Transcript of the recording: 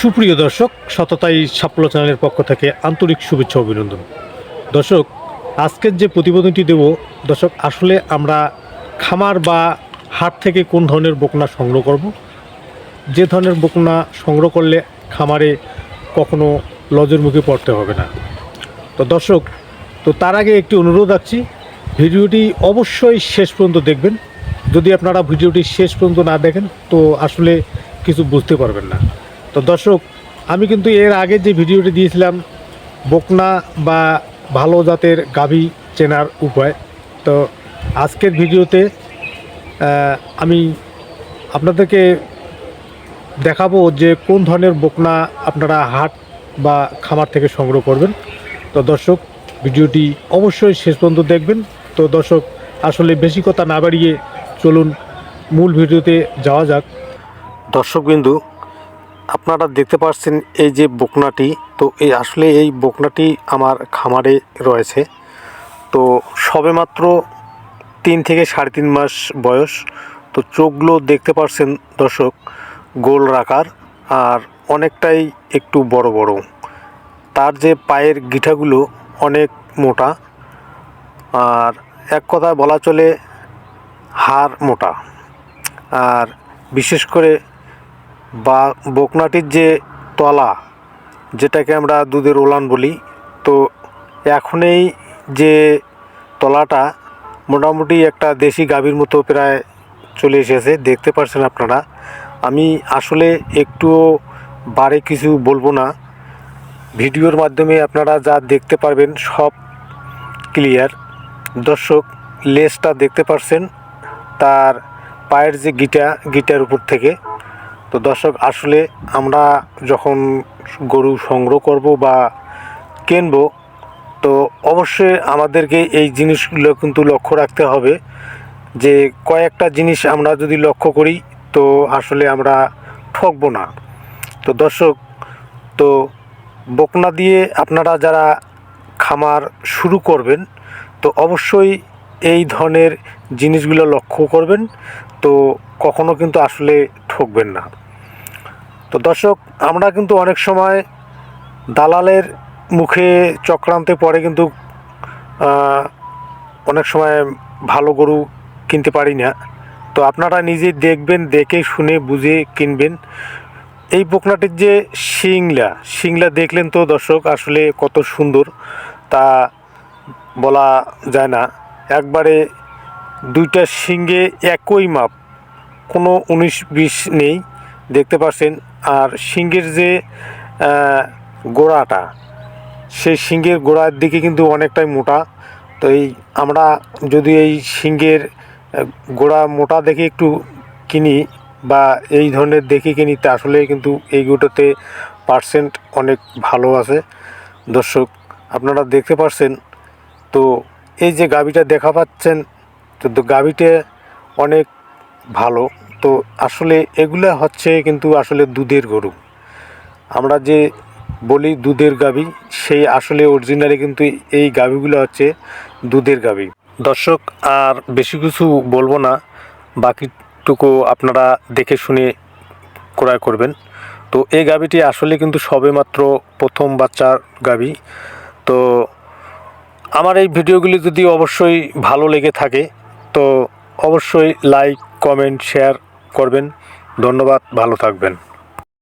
সুপ্রিয় দর্শক, সততাই সাফল্য চ্যানেলের পক্ষ থেকে আন্তরিক শুভেচ্ছা অভিনন্দন। দর্শক, আজকের যে প্রতিবেদনটি দেব, দর্শক, আসলে আমরা খামার বা হাট থেকে কোন ধরনের বকনা সংগ্রহ করব? যে ধরনের বকনা সংগ্রহ করলে খামারে কখনো লজের মুখে পড়তে হবে না। তো দর্শক, তো তার আগে একটি অনুরোধ রাখছি, ভিডিওটি অবশ্যই শেষ পর্যন্ত দেখবেন। যদি আপনারা ভিডিওটি শেষ পর্যন্ত না দেখেন, তো আসলে কিছু বুঝতে পারবেন না। তো দর্শক, আমি কিন্তু এর আগে যে ভিডিওটি দিয়েছিলাম, বকনা বা ভালো জাতের গাভী চেনার উপায়। তো আজকের ভিডিওতে আমি আপনাদেরকে দেখাবো যে কোন ধরনের বকনা আপনারা হাট বা খামার থেকে সংগ্রহ করবেন। তো দর্শক, ভিডিওটি অবশ্যই শেষ পর্যন্ত দেখবেন। তো দর্শক, আসলে বেশি কথা না বাড়িয়ে চলুন, মূল ভিডিওতে যাওয়া যাক। দর্শকবিন্দু আপনারা দেখতে পাচ্ছেন এই যে বকনাটি। তো এই আসলে এই বকনাটি আমার খামারে রয়েছে। তো সবেমাত্র তিন থেকে সাড়ে তিন মাস বয়স। তো চোখগুলো দেখতে পাচ্ছেন দর্শক, গোল রাখার আর অনেকটাই একটু বড় বড়। তার যে পায়ের গিঠাগুলো অনেক মোটা। আর এক কথায় বলা চলে হাড় মোটা। আর বিশেষ করে বা বকনাটির যে তলা, যেটাকে আমরা দুধের ওলান বলি, তো এখনই যে তলাটা মোটামুটি একটা দেশি গাভীর মতো প্রায় চলে এসেছে। দেখতে পাচ্ছেন আপনারা। আমি আসলে একটুও বারে কিছু বলব না। ভিডিওর মাধ্যমে আপনারা যা দেখতে পারবেন সব ক্লিয়ার। দর্শক, লেজটা দেখতে পারছেন, তার পায়ের যে গিটা, গিটার উপর থেকে। তো দর্শক, আসলে আমরা যখন গরু সংগ্রহ করব বা কিনবো, তো অবশ্যই আমাদেরকে এই জিনিসগুলো কিন্তু লক্ষ্য রাখতে হবে যে কয়েকটা জিনিস আমরা যদি লক্ষ্য করি, তো আসলে আমরা ঠকবো না। তো দর্শক, তো বকনা দিয়ে আপনারা যারা খামার শুরু করবেন, তো অবশ্যই এই ধরনের জিনিসগুলো লক্ষ্য করবেন। তো কখনো কিন্তু আসলে ঠকবেন না। তো দর্শক, আমরা কিন্তু অনেক সময় দালালের মুখে চক্রান্তে পরে কিন্তু অনেক সময় ভালো গরু কিনতে পারি না। তো আপনারা নিজে দেখবেন, দেখে শুনে বুঝে কিনবেন। এই বকনাটির যে শিংলা শিংলা দেখলেন তো দর্শক, আসলে কত সুন্দর, তা বলা যায় না। একবারে দুইটা শিঙ্গে একই মাপ। কোনো উনিশ বিশ নেই, দেখতে পাচ্ছেন আর শিঙ্গের যে গোড়াটা, সেই শিঙ্গের গোড়ার দিকে কিন্তু অনেকটাই মোটা। তো এই আমরা যদি এই শিঙ্গের গোড়া মোটা দেখে একটু কিনি বা এই ধরনের দেখে কিনি, তা আসলে কিন্তু এই গোটাতে পার্সেন্ট অনেক ভালো আছে। দর্শক, আপনারা দেখতে পাচ্ছেন তো এই যে গাবিটা দেখা পাচ্ছেন, তো তো অনেক ভালো। তো আসলে এগুলা হচ্ছে কিন্তু আসলে দুধের গরু। আমরা যে বলি দুধের গাবি সেই আসলে অরিজিনালি কিন্তু এই গাবিগুলো হচ্ছে দুধের গাবি দর্শক, আর বেশি কিছু বলব না, বাকিটুকু আপনারা দেখে শুনে ক্রয় করবেন। তো এই গাবিটি আসলে কিন্তু সবেমাত্র প্রথম বাচ্চার গাবি তো আমার এই ভিডিওগুলি যদি অবশ্যই ভালো লেগে থাকে, তো অবশ্যই লাইক কমেন্ট শেয়ার করবেন। ধন্যবাদ ভালো থাকবেন।